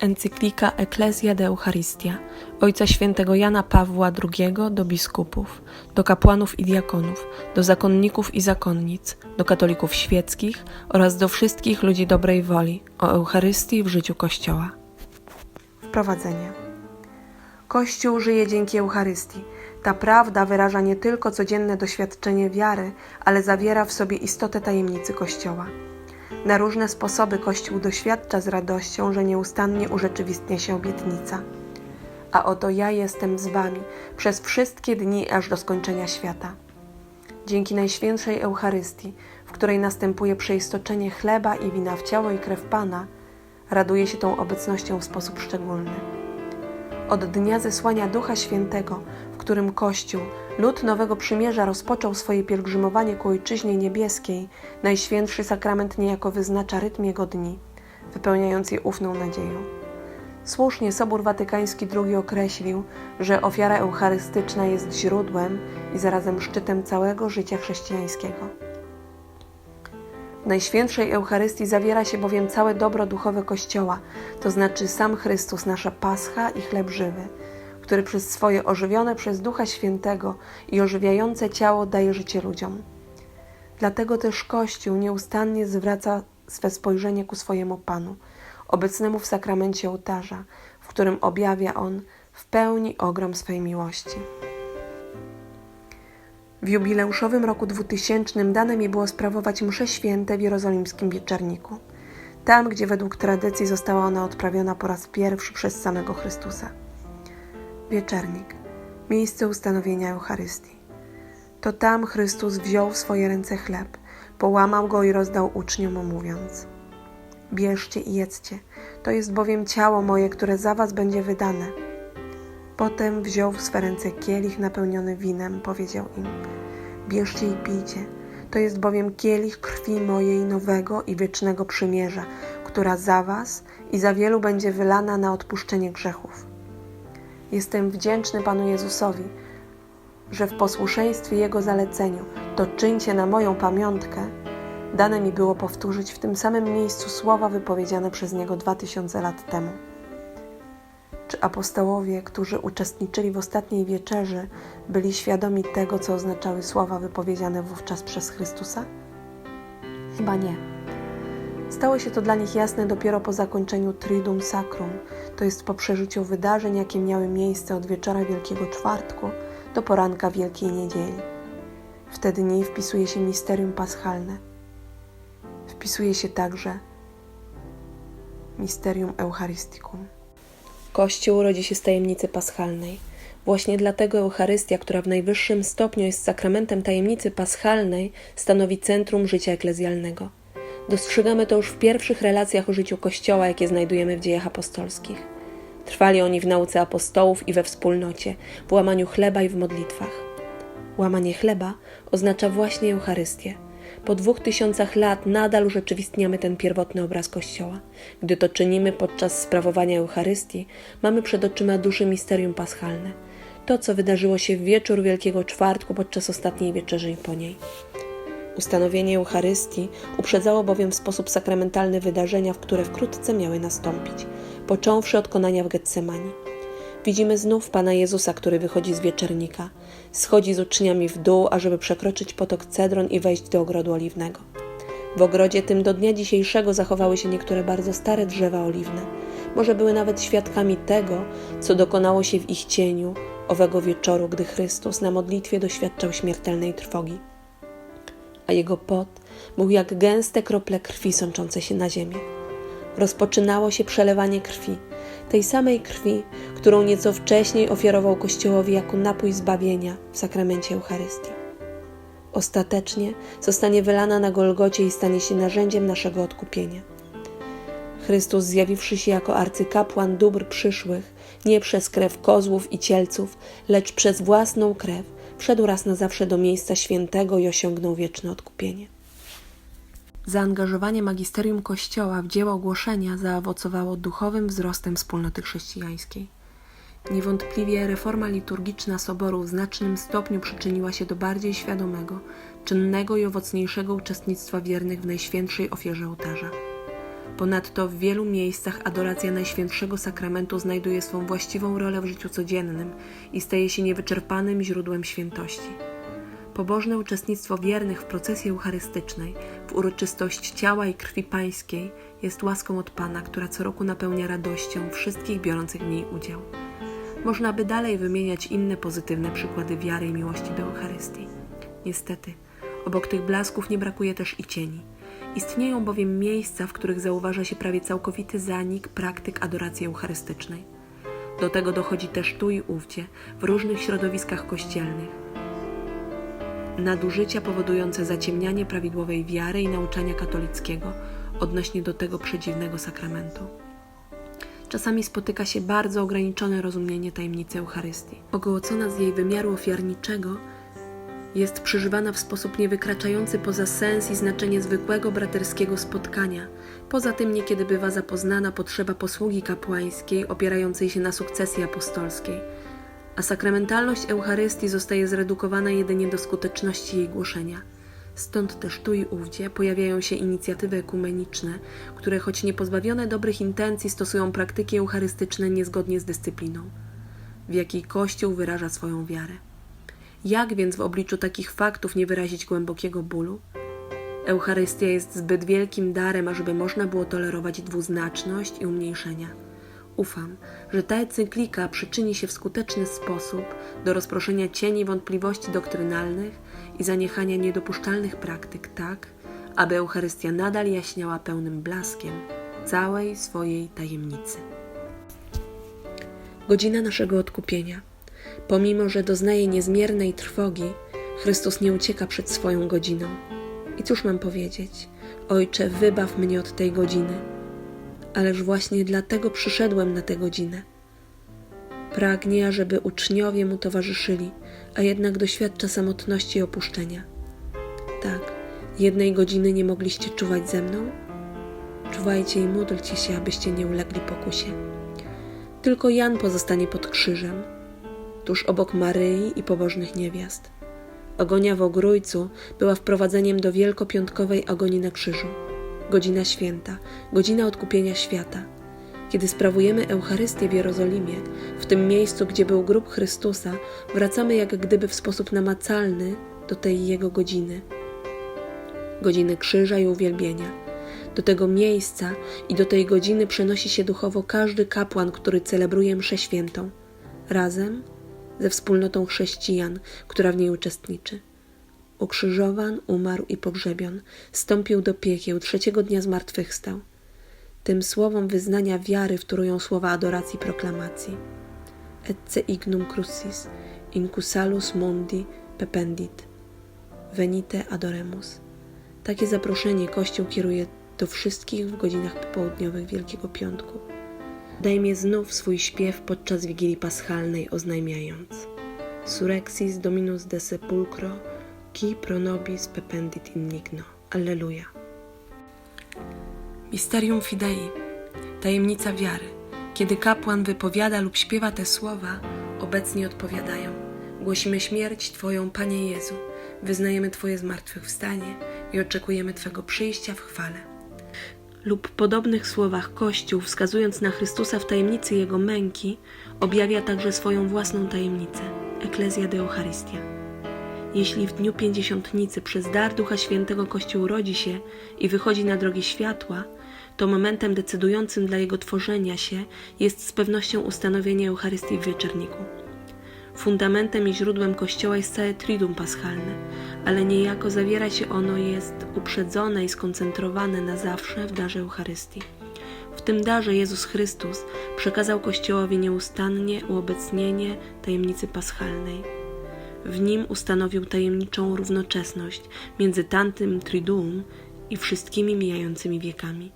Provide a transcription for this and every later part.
Encyklika Ecclesia de Eucharistia Ojca Świętego Jana Pawła II do biskupów, do kapłanów i diakonów, do zakonników i zakonnic, do katolików świeckich oraz do wszystkich ludzi dobrej woli o Eucharystii w życiu Kościoła. Wprowadzenie. Kościół żyje dzięki Eucharystii. Ta prawda wyraża nie tylko codzienne doświadczenie wiary, ale zawiera w sobie istotę tajemnicy Kościoła. Na różne sposoby Kościół doświadcza z radością, że nieustannie urzeczywistnia się obietnica. A oto ja jestem z Wami przez wszystkie dni aż do skończenia świata. Dzięki Najświętszej Eucharystii, w której następuje przeistoczenie chleba i wina w ciało i krew Pana, raduję się tą obecnością w sposób szczególny. Od dnia zesłania Ducha Świętego, którym Kościół, lud Nowego Przymierza rozpoczął swoje pielgrzymowanie ku Ojczyźnie Niebieskiej, Najświętszy Sakrament niejako wyznacza rytm jego dni, wypełniając je ufną nadzieją. Słusznie Sobór Watykański II określił, że ofiara eucharystyczna jest źródłem i zarazem szczytem całego życia chrześcijańskiego. W Najświętszej Eucharystii zawiera się bowiem całe dobro duchowe Kościoła, to znaczy sam Chrystus, nasza Pascha i chleb żywy, który przez swoje ożywione przez Ducha Świętego i ożywiające ciało daje życie ludziom. Dlatego też Kościół nieustannie zwraca swe spojrzenie ku swojemu Panu, obecnemu w sakramencie ołtarza, w którym objawia On w pełni ogrom swej miłości. W jubileuszowym roku 2000 dane mi było sprawować msze święte w jerozolimskim wieczerniku, tam gdzie według tradycji została ona odprawiona po raz pierwszy przez samego Chrystusa. Wieczernik, miejsce ustanowienia Eucharystii. To tam Chrystus wziął w swoje ręce chleb, połamał go i rozdał uczniom, mówiąc: Bierzcie i jedzcie, to jest bowiem ciało moje, które za was będzie wydane. Potem wziął w swe ręce kielich napełniony winem, powiedział im: Bierzcie i pijcie, to jest bowiem kielich krwi mojej nowego i wiecznego przymierza, która za was i za wielu będzie wylana na odpuszczenie grzechów. Jestem wdzięczny Panu Jezusowi, że w posłuszeństwie Jego zaleceniu to czyńcie na moją pamiątkę, dane mi było powtórzyć w tym samym miejscu słowa wypowiedziane przez Niego dwa tysiące lat temu. Czy apostołowie, którzy uczestniczyli w ostatniej wieczerzy, byli świadomi tego, co oznaczały słowa wypowiedziane wówczas przez Chrystusa? Chyba nie. Stało się to dla nich jasne dopiero po zakończeniu Triduum Sacrum, to jest po przeżyciu wydarzeń, jakie miały miejsce od wieczora Wielkiego Czwartku do poranka Wielkiej Niedzieli. W te dni wpisuje się misterium paschalne. Wpisuje się także misterium Eucharysticum. Kościół rodzi się z tajemnicy paschalnej. Właśnie dlatego Eucharystia, która w najwyższym stopniu jest sakramentem tajemnicy paschalnej, stanowi centrum życia eklezjalnego. Dostrzegamy to już w pierwszych relacjach o życiu Kościoła, jakie znajdujemy w dziejach apostolskich. Trwali oni w nauce apostołów i we wspólnocie, w łamaniu chleba i w modlitwach. Łamanie chleba oznacza właśnie Eucharystię. Po dwóch tysiącach lat nadal urzeczywistniamy ten pierwotny obraz Kościoła. Gdy to czynimy podczas sprawowania Eucharystii, mamy przed oczyma duszy misterium paschalne. To, co wydarzyło się w wieczór Wielkiego Czwartku podczas ostatniej wieczerzy i po niej. Ustanowienie Eucharystii uprzedzało bowiem w sposób sakramentalny wydarzenia, w które wkrótce miały nastąpić, począwszy od konania w Getsemani. Widzimy znów Pana Jezusa, który wychodzi z wieczernika, schodzi z uczniami w dół, ażeby przekroczyć potok Cedron i wejść do ogrodu oliwnego. W ogrodzie tym do dnia dzisiejszego zachowały się niektóre bardzo stare drzewa oliwne. Może były nawet świadkami tego, co dokonało się w ich cieniu owego wieczoru, gdy Chrystus na modlitwie doświadczał śmiertelnej trwogi a jego pot był jak gęste krople krwi sączące się na ziemię. Rozpoczynało się przelewanie krwi, tej samej krwi, którą nieco wcześniej ofiarował Kościołowi jako napój zbawienia w sakramencie Eucharystii. Ostatecznie zostanie wylana na Golgocie i stanie się narzędziem naszego odkupienia. Chrystus, zjawiwszy się jako arcykapłan dóbr przyszłych, nie przez krew kozłów i cielców, lecz przez własną krew, wszedł raz na zawsze do miejsca świętego i osiągnął wieczne odkupienie. Zaangażowanie magisterium Kościoła w dzieło głoszenia zaowocowało duchowym wzrostem wspólnoty chrześcijańskiej. Niewątpliwie reforma liturgiczna Soboru w znacznym stopniu przyczyniła się do bardziej świadomego, czynnego i owocniejszego uczestnictwa wiernych w Najświętszej ofierze ołtarza. Ponadto w wielu miejscach adoracja Najświętszego Sakramentu znajduje swą właściwą rolę w życiu codziennym i staje się niewyczerpanym źródłem świętości. Pobożne uczestnictwo wiernych w procesji eucharystycznej, w uroczystość ciała i krwi pańskiej jest łaską od Pana, która co roku napełnia radością wszystkich biorących w niej udział. Można by dalej wymieniać inne pozytywne przykłady wiary i miłości do Eucharystii. Niestety, obok tych blasków nie brakuje też i cieni. Istnieją bowiem miejsca, w których zauważa się prawie całkowity zanik praktyk adoracji eucharystycznej. Do tego dochodzi też tu i ówdzie, w różnych środowiskach kościelnych. Nadużycia powodujące zaciemnianie prawidłowej wiary i nauczania katolickiego odnośnie do tego przedziwnego sakramentu. Czasami spotyka się bardzo ograniczone rozumienie tajemnicy Eucharystii. Ogołocona z jej wymiaru ofiarniczego, jest przeżywana w sposób niewykraczający poza sens i znaczenie zwykłego braterskiego spotkania. Poza tym niekiedy bywa zapoznana potrzeba posługi kapłańskiej opierającej się na sukcesji apostolskiej, a sakramentalność Eucharystii zostaje zredukowana jedynie do skuteczności jej głoszenia. Stąd też tu i ówdzie pojawiają się inicjatywy ekumeniczne, które choć nie pozbawione dobrych intencji stosują praktyki eucharystyczne niezgodnie z dyscypliną, w jakiej Kościół wyraża swoją wiarę. Jak więc w obliczu takich faktów nie wyrazić głębokiego bólu? Eucharystia jest zbyt wielkim darem, ażeby można było tolerować dwuznaczność i umniejszenia. Ufam, że ta encyklika przyczyni się w skuteczny sposób do rozproszenia cieni wątpliwości doktrynalnych i zaniechania niedopuszczalnych praktyk tak, aby Eucharystia nadal jaśniała pełnym blaskiem całej swojej tajemnicy. Godzina naszego odkupienia. Pomimo, że doznaje niezmiernej trwogi, Chrystus nie ucieka przed swoją godziną. I cóż mam powiedzieć? Ojcze, wybaw mnie od tej godziny. Ależ właśnie dlatego przyszedłem na tę godzinę. Pragnie, żeby uczniowie mu towarzyszyli, a jednak doświadcza samotności i opuszczenia. Tak, jednej godziny nie mogliście czuwać ze mną? Czuwajcie i módlcie się, abyście nie ulegli pokusie. Tylko Jan pozostanie pod krzyżem, tuż obok Maryi i pobożnych niewiast. Agonia w Ogrójcu była wprowadzeniem do wielkopiątkowej agonii na krzyżu. Godzina święta, godzina odkupienia świata. Kiedy sprawujemy Eucharystię w Jerozolimie, w tym miejscu, gdzie był grób Chrystusa, wracamy jak gdyby w sposób namacalny do tej Jego godziny. Godziny krzyża i uwielbienia. Do tego miejsca i do tej godziny przenosi się duchowo każdy kapłan, który celebruje mszę świętą. Razem ze wspólnotą chrześcijan, która w niej uczestniczy. Ukrzyżowan, umarł i pogrzebion, stąpił do piekieł, trzeciego dnia zmartwychwstał. Tym słowom wyznania wiary wtórują słowa adoracji i proklamacji. Etce ignum crucis, incusalus mundi pependit, venite adoremus. Takie zaproszenie Kościół kieruje do wszystkich w godzinach popołudniowych Wielkiego Piątku. Dajmie znów swój śpiew podczas Wigilii Paschalnej oznajmiając Surexis Dominus de sepulcro, qui pro nobis pependit inigno. Alleluja. Misterium Fidei, tajemnica wiary. Kiedy kapłan wypowiada lub śpiewa te słowa, obecni odpowiadają: Głosimy śmierć Twoją, Panie Jezu, wyznajemy Twoje zmartwychwstanie i oczekujemy Twego przyjścia w chwale. Lub podobnych słowach Kościół, wskazując na Chrystusa w tajemnicy Jego męki, objawia także swoją własną tajemnicę Ecclesia de Eucharistia. Jeśli w dniu pięćdziesiątnicy przez dar Ducha Świętego Kościół rodzi się i wychodzi na drogi światła, to momentem decydującym dla jego tworzenia się jest z pewnością ustanowienie Eucharystii w wieczorniku. Fundamentem i źródłem Kościoła jest całe Triduum Paschalne, ale niejako zawiera się ono jest uprzedzone i skoncentrowane na zawsze w darze Eucharystii. W tym darze Jezus Chrystus przekazał Kościołowi nieustannie uobecnienie tajemnicy paschalnej. W nim ustanowił tajemniczą równoczesność między tamtym Triduum i wszystkimi mijającymi wiekami.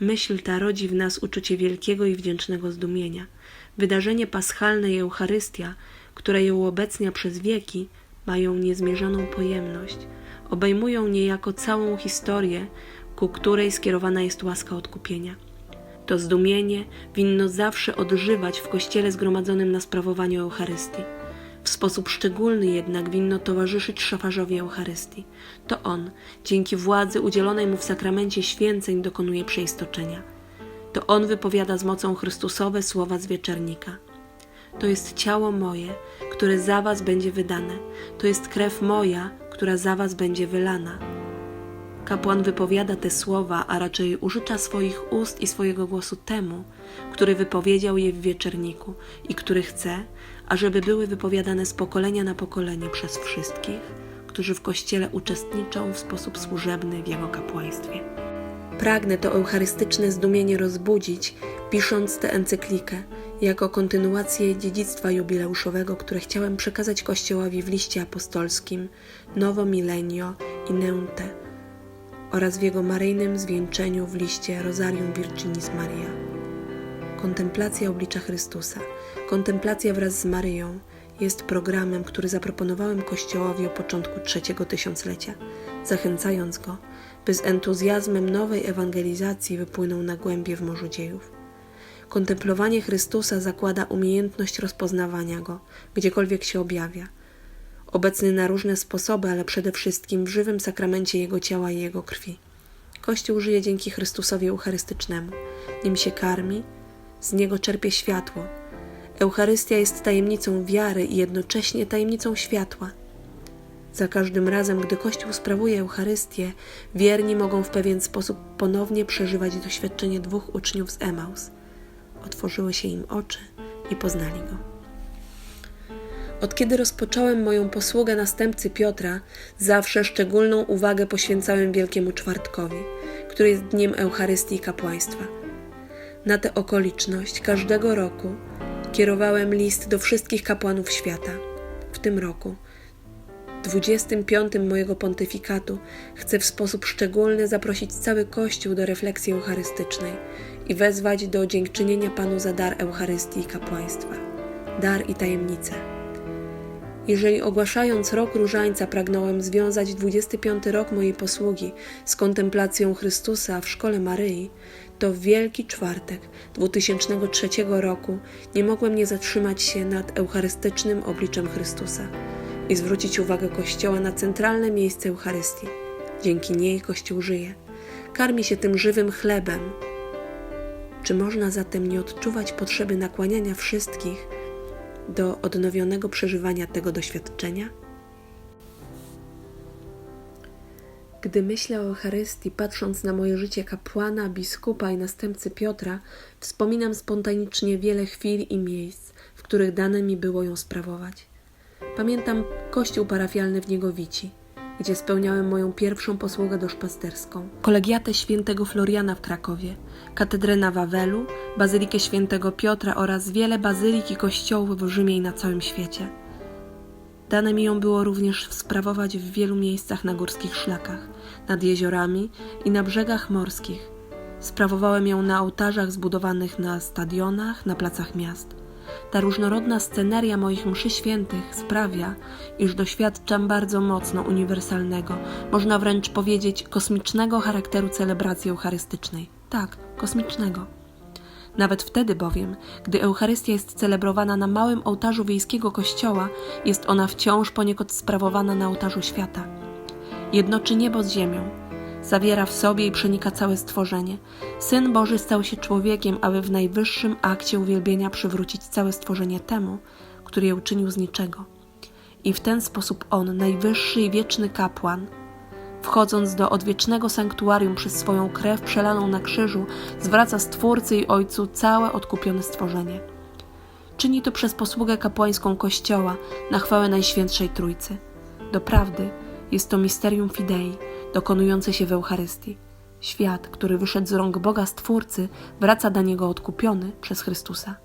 Myśl ta rodzi w nas uczucie wielkiego i wdzięcznego zdumienia. Wydarzenie paschalne i Eucharystia, które je uobecnia przez wieki, mają niezmierzoną pojemność, obejmują niejako całą historię, ku której skierowana jest łaska odkupienia. To zdumienie winno zawsze odżywać w kościele zgromadzonym na sprawowaniu Eucharystii. W sposób szczególny jednak winno towarzyszyć szafarzowi Eucharystii. To on, dzięki władzy udzielonej mu w sakramencie święceń, dokonuje przeistoczenia. To on wypowiada z mocą Chrystusowe słowa z wieczernika. To jest ciało moje, które za was będzie wydane. To jest krew moja, która za was będzie wylana. Kapłan wypowiada te słowa, a raczej użycza swoich ust i swojego głosu temu, który wypowiedział je w wieczerniku i który chce, ażeby były wypowiadane z pokolenia na pokolenie przez wszystkich, którzy w Kościele uczestniczą w sposób służebny w jego kapłaństwie. Pragnę to eucharystyczne zdumienie rozbudzić, pisząc tę encyklikę, jako kontynuację dziedzictwa jubileuszowego, które chciałem przekazać Kościołowi w liście apostolskim Novo Milenio i Neunte oraz w jego maryjnym zwieńczeniu w liście Rosarium Virginis Maria. Kontemplacja oblicza Chrystusa, kontemplacja wraz z Maryją jest programem, który zaproponowałem Kościołowi o początku trzeciego tysiąclecia, zachęcając go, by z entuzjazmem nowej ewangelizacji wypłynął na głębie w morzu dziejów. Kontemplowanie Chrystusa zakłada umiejętność rozpoznawania Go, gdziekolwiek się objawia. Obecny na różne sposoby, ale przede wszystkim w żywym sakramencie Jego ciała i Jego krwi. Kościół żyje dzięki Chrystusowi Eucharystycznemu. Nim się karmi, z Niego czerpie światło. Eucharystia jest tajemnicą wiary i jednocześnie tajemnicą światła. Za każdym razem, gdy Kościół sprawuje Eucharystię, wierni mogą w pewien sposób ponownie przeżywać doświadczenie dwóch uczniów z Emaus. Otworzyły się im oczy i poznali go. Od kiedy rozpocząłem moją posługę następcy Piotra, zawsze szczególną uwagę poświęcałem Wielkiemu Czwartkowi, który jest dniem Eucharystii i kapłaństwa. Na tę okoliczność każdego roku kierowałem list do wszystkich kapłanów świata. W tym roku, 25 mojego pontyfikatu, chcę w sposób szczególny zaprosić cały Kościół do refleksji eucharystycznej i wezwać do dziękczynienia Panu za dar Eucharystii i kapłaństwa, dar i tajemnicę. Jeżeli ogłaszając rok różańca pragnąłem związać 25 rok mojej posługi z kontemplacją Chrystusa w szkole Maryi, to w Wielki Czwartek 2003 roku nie mogłem nie zatrzymać się nad eucharystycznym obliczem Chrystusa i zwrócić uwagę Kościoła na centralne miejsce Eucharystii. Dzięki niej Kościół żyje. Karmi się tym żywym chlebem. Czy można zatem nie odczuwać potrzeby nakłaniania wszystkich do odnowionego przeżywania tego doświadczenia? Gdy myślę o Eucharystii, patrząc na moje życie kapłana, biskupa i następcy Piotra, wspominam spontanicznie wiele chwil i miejsc, w których dane mi było ją sprawować. Pamiętam kościół parafialny w Niegowici, gdzie spełniałem moją pierwszą posługę duszpasterską, kolegiatę świętego Floriana w Krakowie, katedrę na Wawelu, bazylikę świętego Piotra oraz wiele bazylik i kościołów w Rzymie i na całym świecie. Dane mi ją było również sprawować w wielu miejscach na górskich szlakach, nad jeziorami i na brzegach morskich. Sprawowałem ją na ołtarzach zbudowanych na stadionach, na placach miast. Ta różnorodna sceneria moich mszy świętych sprawia, iż doświadczam bardzo mocno uniwersalnego, można wręcz powiedzieć kosmicznego charakteru celebracji eucharystycznej. Tak, kosmicznego. Nawet wtedy bowiem, gdy Eucharystia jest celebrowana na małym ołtarzu wiejskiego kościoła, jest ona wciąż poniekąd sprawowana na ołtarzu świata. Jednoczy niebo z ziemią, zawiera w sobie i przenika całe stworzenie. Syn Boży stał się człowiekiem, aby w najwyższym akcie uwielbienia przywrócić całe stworzenie temu, który je uczynił z niczego. I w ten sposób on, najwyższy i wieczny kapłan, wchodząc do odwiecznego sanktuarium przez swoją krew przelaną na krzyżu, zwraca Stwórcy i Ojcu całe odkupione stworzenie. Czyni to przez posługę kapłańską Kościoła na chwałę Najświętszej Trójcy. Doprawdy jest to misterium fidei, dokonujące się w Eucharystii. Świat, który wyszedł z rąk Boga Stwórcy, wraca do niego odkupiony przez Chrystusa.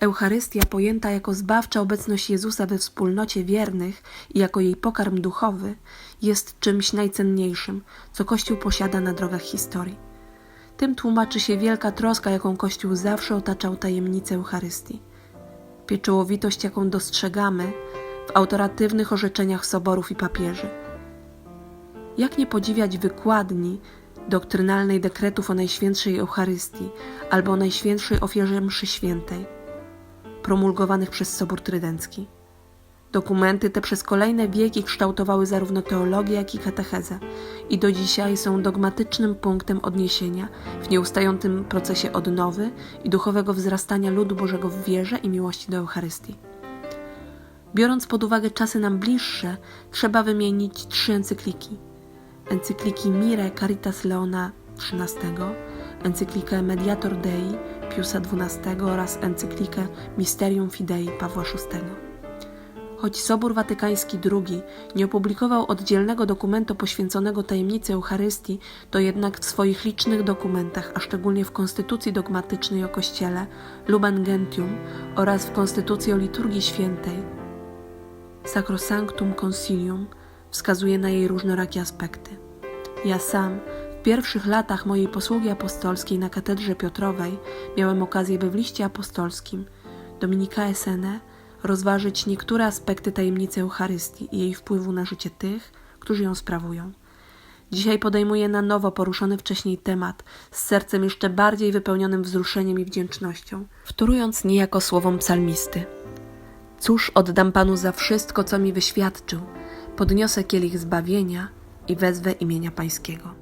Eucharystia, pojęta jako zbawcza obecność Jezusa we wspólnocie wiernych i jako jej pokarm duchowy, jest czymś najcenniejszym, co Kościół posiada na drogach historii. Tym tłumaczy się wielka troska, jaką Kościół zawsze otaczał tajemnicę Eucharystii. Pieczołowitość, jaką dostrzegamy w autoratywnych orzeczeniach soborów i papieży. Jak nie podziwiać wykładni doktrynalnej dekretów o Najświętszej Eucharystii albo o Najświętszej Ofierze Mszy Świętej? promulgowanych przez Sobór Trydencki. Dokumenty te przez kolejne wieki kształtowały zarówno teologię, jak i katechezę i do dzisiaj są dogmatycznym punktem odniesienia w nieustającym procesie odnowy i duchowego wzrastania ludu Bożego w wierze i miłości do Eucharystii. Biorąc pod uwagę czasy nam bliższe, trzeba wymienić trzy encykliki. Encykliki Mire Caritas Leona XIII, encyklikę Mediator Dei Piusa XII oraz encyklikę Mysterium Fidei Pawła VI. Choć Sobór Watykański II nie opublikował oddzielnego dokumentu poświęconego tajemnicy Eucharystii, to jednak w swoich licznych dokumentach, a szczególnie w Konstytucji dogmatycznej o Kościele Lumen Gentium oraz w Konstytucji o Liturgii Świętej Sacrosanctum Concilium wskazuje na jej różnorakie aspekty. Ja sam w pierwszych latach mojej posługi apostolskiej na katedrze Piotrowej miałem okazję we w liście apostolskim Dominika Sene rozważyć niektóre aspekty tajemnicy Eucharystii i jej wpływu na życie tych, którzy ją sprawują. Dzisiaj podejmuję na nowo poruszony wcześniej temat z sercem jeszcze bardziej wypełnionym wzruszeniem i wdzięcznością, wtórując niejako słowom psalmisty. Cóż oddam Panu za wszystko, co mi wyświadczył? Podniosę kielich zbawienia i wezwę imienia Pańskiego.